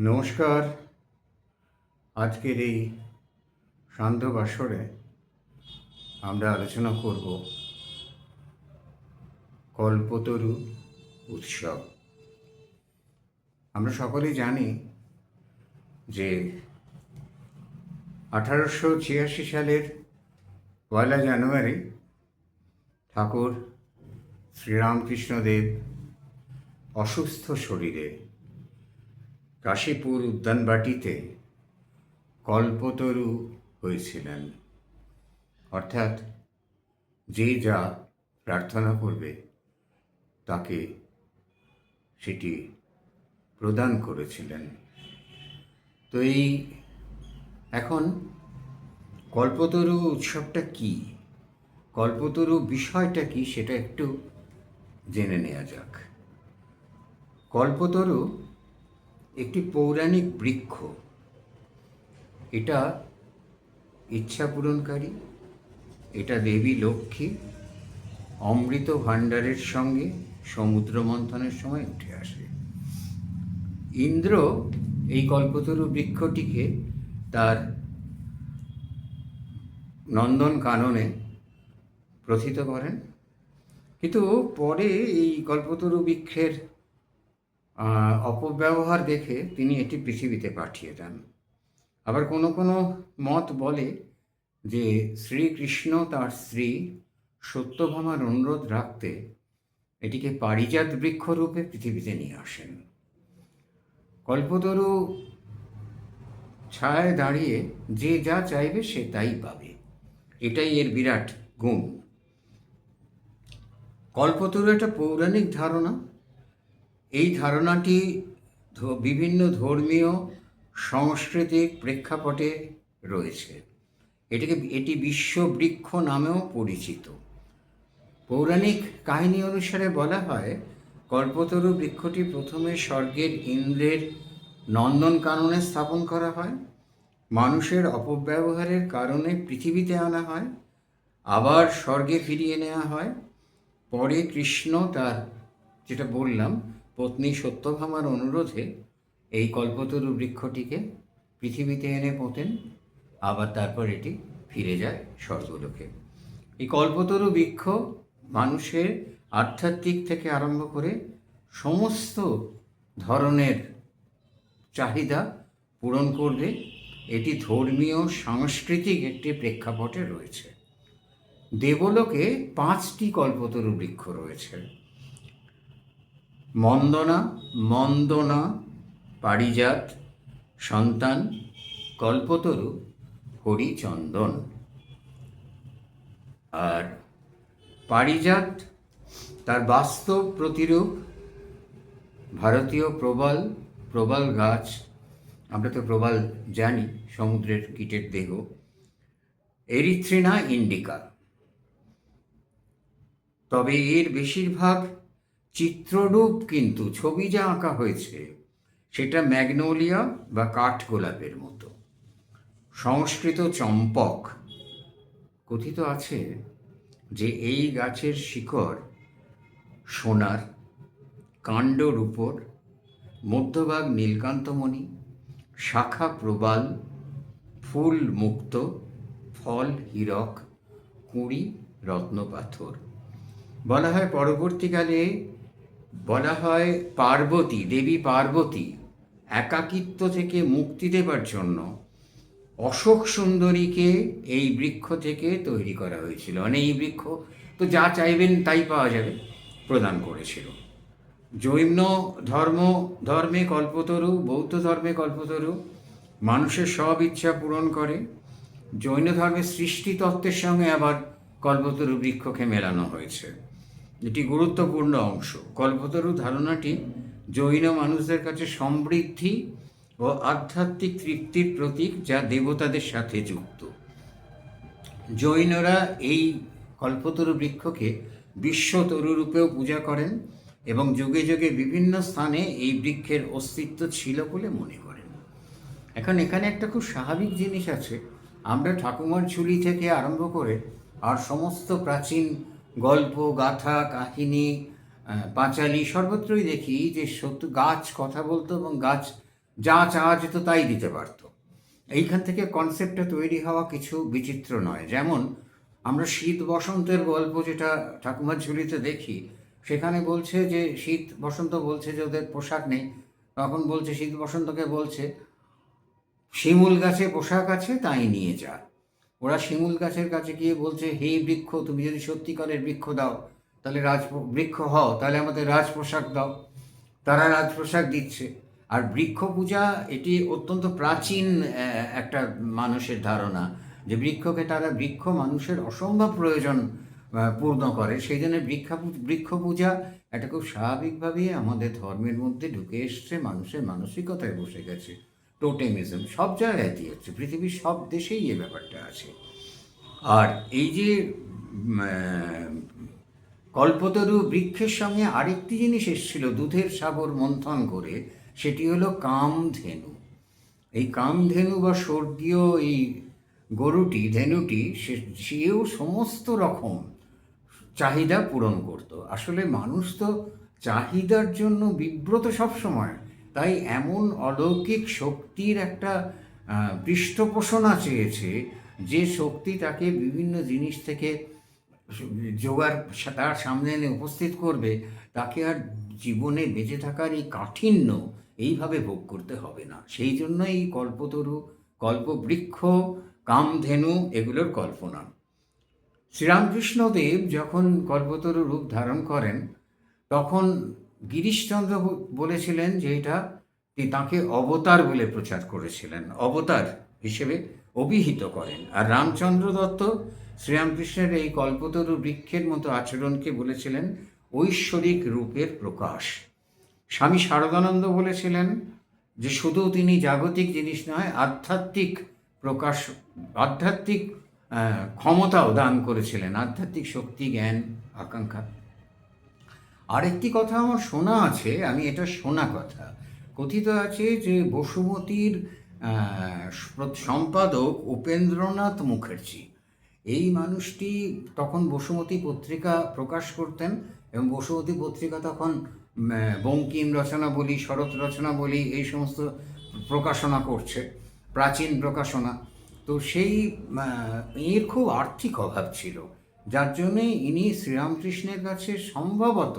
নমস্কার। আজকের এই সান্ধ্য বাসরে আমরা আলোচনা করব কল্পতরু উৎসব। আমরা সকলেই জানি যে আঠারোশো ছিয়াশি সালের পয়লা জানুয়ারি ঠাকুর শ্রীরামকৃষ্ণদেব অসুস্থ শরীরে কাশীপুর উদ্যানবাটিতে কল্পতরু হয়েছিলেন। অর্থাৎ যে যা প্রার্থনা করবে, তাকে সেটি প্রদান করেছিলেন। তো এই এখন কল্পতরু উৎসবটা কি? কল্পতরু বিষয়টা কি সেটা একটু জেনে নেওয়া যাক। কল্পতরু একটি পৌরাণিক বৃক্ষ। এটা ইচ্ছা পূরণকারী, এটা দেবী লক্ষ্মী, অমৃত ভাণ্ডারের সঙ্গে সমুদ্র মন্থনের সময় উঠে আসে। ইন্দ্র এই কল্পতরু বৃক্ষটিকে তার নন্দন কাননে প্রথিত করেন। কিন্তু পরে এই কল্পতরু বৃক্ষের অপব্যবহার দেখে তিনি এটি পৃথিবীতে পাঠিয়ে দেন। আবার কোনো কোনো মত বলে যে শ্রীকৃষ্ণ তার স্ত্রী সত্যভামার অনুরোধ রাখতে এটিকে পারিজাত বৃক্ষরূপে পৃথিবীতে নিয়ে আসেন। কল্পতরু ছায় দাঁড়িয়ে যে যা চাইবে সে তাই পাবে। এটাই এর বিরাট গুণ। কল্পতরু একটা পৌরাণিক ধারণা এই ধারণাটি বিভিন্ন ধর্মীয়, সাংস্কৃতিক প্রেক্ষাপটে রয়েছে। এটিকে, এটি বিশ্ববৃক্ষ নামেও পরিচিত। পৌরাণিক কাহিনী অনুসারে বলা হয়, কল্পতরু বৃক্ষটি প্রথমে স্বর্গের ইন্দ্রের নন্দনকাননে স্থাপন করা হয়। মানুষের অপব্যবহারের কারণে পৃথিবীতে আনা হয়। আবার স্বর্গে ফিরিয়ে নেওয়া হয়। পরে কৃষ্ণ তার, যেটা বললাম পত্নী সত্যভামার অনুরোধে এই কল্পতরু বৃক্ষটিকে পৃথিবীতে এনে পোতেন, আবার তারপর এটি ফিরে যায় স্বর্গলোকে। এই কল্পতরু বৃক্ষ মানুষের আধ্যাত্মিক থেকে আরম্ভ করে সমস্ত ধরনের চাহিদা পূরণ করবে। এটি ধর্মীয়, সাংস্কৃতিক একটি প্রেক্ষাপটে রয়েছে। দেবলোকে পাঁচটি কল্পতরু বৃক্ষ রয়েছে। মন্দনা মন্দনা, পারিজাত, সন্তান, কল্পতরু, হরিচন্দন। আর পারিজাত তার বাস্তব প্রতিরূপ, ভারতীয় প্রবাল প্রবাল গাছ, আমরা তো প্রবাল জানি, সমুদ্রের কীটের দেহ, এরিথ্রিনা ইন্ডিকা। তবে এর বেশিরভাগ চিত্ররূপ কিন্তু ছবি যা আঁকা হয়েছে, সেটা ম্যাগনোলিয়া বা কাঠগোলাপের মতো। সংস্কৃত চম্পক কথিত আছে যে এই গাছের শিকড় সোনার কাণ্ড রূপর মধ্যভাগ নীলকান্তমণি, শাখা প্রবাল, ফুল মুক্ত, ফল হীরক, কুঁড়ি, রত্নপাথর। বলা হয় পরবর্তীকালে বলা হয় পার্বতী, দেবী পার্বতী, একাকিত্ব থেকে মুক্তি দেবার জন্য অশোক সুন্দরীকে এই বৃক্ষ থেকে তৈরি করা হয়েছিল। মানে এই বৃক্ষ তো যা চাইবেন তাই পাওয়া যাবে, প্রদান করেছিল। জৈন ধর্ম, ধর্মে কল্পতরু, বৌদ্ধ ধর্মে কল্পতরু, মানুষের সব ইচ্ছা পূরণ করে। জৈন ধর্মের সৃষ্টি তত্ত্বের সঙ্গে আবার কল্পতরু বৃক্ষকে মেলানো হয়েছে। এটি গুরুত্বপূর্ণ অংশ। কল্পতরু ধারণাটি জৈন মানুষদের কাছে সমৃদ্ধি ও আধ্যাত্মিক তৃপ্তির প্রতীক যা দেবতাদের সাথে যুক্ত। জৈনরা এই কল্পতরু বৃক্ষকে বিশ্বতরু রূপেও পূজা করেন এবং যুগে যুগে বিভিন্ন স্থানে এই বৃক্ষের অস্তিত্ব ছিল বলে মনে করেন। এখন এখানে একটা খুব স্বাভাবিক জিনিস আছে। আমরা ঠাকুমার ঝুলি থেকে আরম্ভ করে আর সমস্ত প্রাচীন গল্প, গাথা, কাহিনী পাঁচালী সর্বত্রই দেখি যে সত্য, গাছ কথা বলতো এবং গাছ যা চাওয়া যেত তাই দিতে পারতো। এইখান থেকে কনসেপ্টটা তৈরি হওয়া কিছু বিচিত্র নয়। যেমন আমরা শীত বসন্তের গল্প যেটা ঠাকুমার ঝুলিতে দেখি, সেখানে বলছে যে শীত বসন্ত বলছে যে ওদের পোশাক নেই। তখন বলছে শীত বসন্তকে বলছে, শিমুল গাছে পোশাক আছে, তাই নিয়ে যা। ওরা শিমুল গাছের কাছে গিয়ে বলছে, হে বৃক্ষ, তুমি যদি সত্যিকারের বৃক্ষ দাও, তাহলে রাজ, বৃক্ষ হও, তাহলে আমাদের রাজ পোশাক দাও। তারা রাজ পোশাক দিচ্ছে। আর বৃক্ষ পূজা, এটি অত্যন্ত প্রাচীন একটা মানুষের ধারণা যে বৃক্ষকে তারা বৃক্ষ মানুষের অসম্ভব প্রয়োজন পূর্ণ করে। সেই জন্য বৃক্ষা বৃক্ষ পূজা এটা খুব স্বাভাবিকভাবেই আমাদের ধর্মের মধ্যে ঢুকে এসছে, মানুষের মানসিকতায় বসে গেছে। টোটেমিজম সব জায়গায় হচ্ছে পৃথিবীর সব দেশেই এই ব্যাপারটা আছে। আর এই যে কল্পতরু বৃক্ষের সঙ্গে আরেকটি জিনিস এসেছিল, দুধের সাগর মন্থন করে, সেটি হলো কামধেনু। এই কামধেনু বা স্বর্গীয় এই গরুটি, ধেনুটি সেও সমস্ত রকম চাহিদা পূরণ করত। আসলে মানুষ তো চাহিদার জন্য বিব্রত সবসময়। তাই এমন অলৌকিক শক্তির একটা পৃষ্ঠপোষণা চেয়েছে যে শক্তি তাকে বিভিন্ন জিনিস থেকে জোগাড় তার সামনে এনে উপস্থিত করবে, তাকে আর জীবনে বেঁচে থাকার এই কাঠিন্য এইভাবে ভোগ করতে হবে না। সেই জন্য এই কল্পতরু, কল্পবৃক্ষ, কামধেনু এগুলোর কল্পনা। শ্রীরামকৃষ্ণদেব যখন কল্পতরু রূপ ধারণ করেন, তখন গিরিশচন্দ্র বলেছিলেন যে এটা তাকে অবতার বলে প্রচার করেছিলেন, অবতার হিসেবে অভিহিত করেন। আর রামচন্দ্র দত্ত শ্রীরামকৃষ্ণের এই কল্পতরু বৃক্ষের মতো আচরণকে বলেছিলেন ঐশ্বরিক রূপের প্রকাশ। স্বামী শারদানন্দ বলেছিলেন যে শুধু তিনি জাগতিক জিনিস নয়, আধ্যাত্মিক প্রকাশ, আধ্যাত্মিক ক্ষমতাও দান করেছিলেন। আধ্যাত্মিক শক্তি, জ্ঞান, আকাঙ্ক্ষা। আরেকটি কথা আমার শোনা আছে, আমি এটা শোনা কথা। কথিত আছে যে বসুমতীর সম্পাদক উপেন্দ্রনাথ মুখার্জি, এই মানুষটি তখন বসুমতী পত্রিকা প্রকাশ করতেন এবং বসুমতী পত্রিকা তখন বঙ্কিম রচনা বলি শরৎ রচনা বলি এই সমস্ত প্রকাশনা করছে, প্রাচীন প্রকাশনা। তো সেই এর খুব আর্থিক অভাব ছিল। যার জন্যে ইনি শ্রীরামকৃষ্ণের কাছে সম্ভবত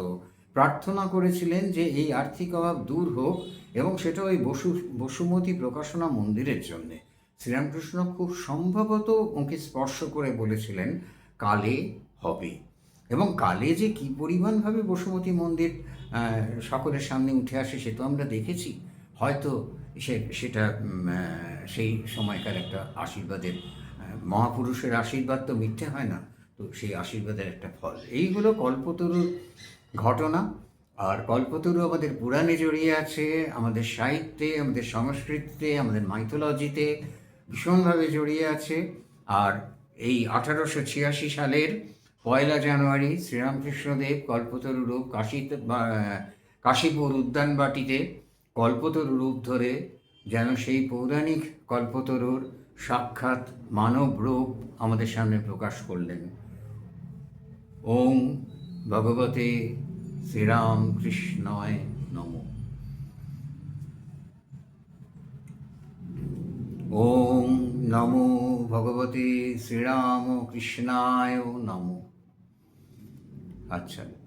প্রার্থনা করেছিলেন যে এই আর্থিক অভাব দূর হোক এবং সেটা ওই বসু, বসুমতী প্রকাশনা মন্দিরের জন্যে। শ্রীরামকৃষ্ণ খুব সম্ভবত ওকে স্পর্শ করে বলেছিলেন, কালে হবে। এবং কালে যে কী পরিমাণভাবে বসুমতী মন্দির সকলের সামনে উঠে আসে সে তো আমরা দেখেছি। হয়তো সে, সেটা সেই সময়কার একটা আশীর্বাদের মহাপুরুষের আশীর্বাদ তো মিথ্যে হয় না। তো সেই আশীর্বাদের একটা ফল। এইগুলো কল্পতরুর ঘটনা। আর কল্পতরু আমাদের পুরাণে জড়িয়ে আছে, আমাদের সাহিত্যে, আমাদের সংস্কৃতিতে, আমাদের মাইথোলজিতে ভীষণভাবে জড়িয়ে আছে। আর এই আঠারোশো ছিয়াশি সালের পয়লা জানুয়ারি শ্রীরামকৃষ্ণদেব কল্পতরু রূপ কাশীতে বা- কাশীপুর উদ্যানবাটিতে কল্পতরু রূপ ধরে যেন সেই পৌরাণিক কল্পতরুর সাক্ষাৎ মানব রূপ আমাদের সামনে প্রকাশ করলেন। ওম ভগবতে শ্রীরামকৃষ্ণয় নম। ওম নমো ভগবতে শ্রীরামকৃষ্ণায় নম। আচ্ছা।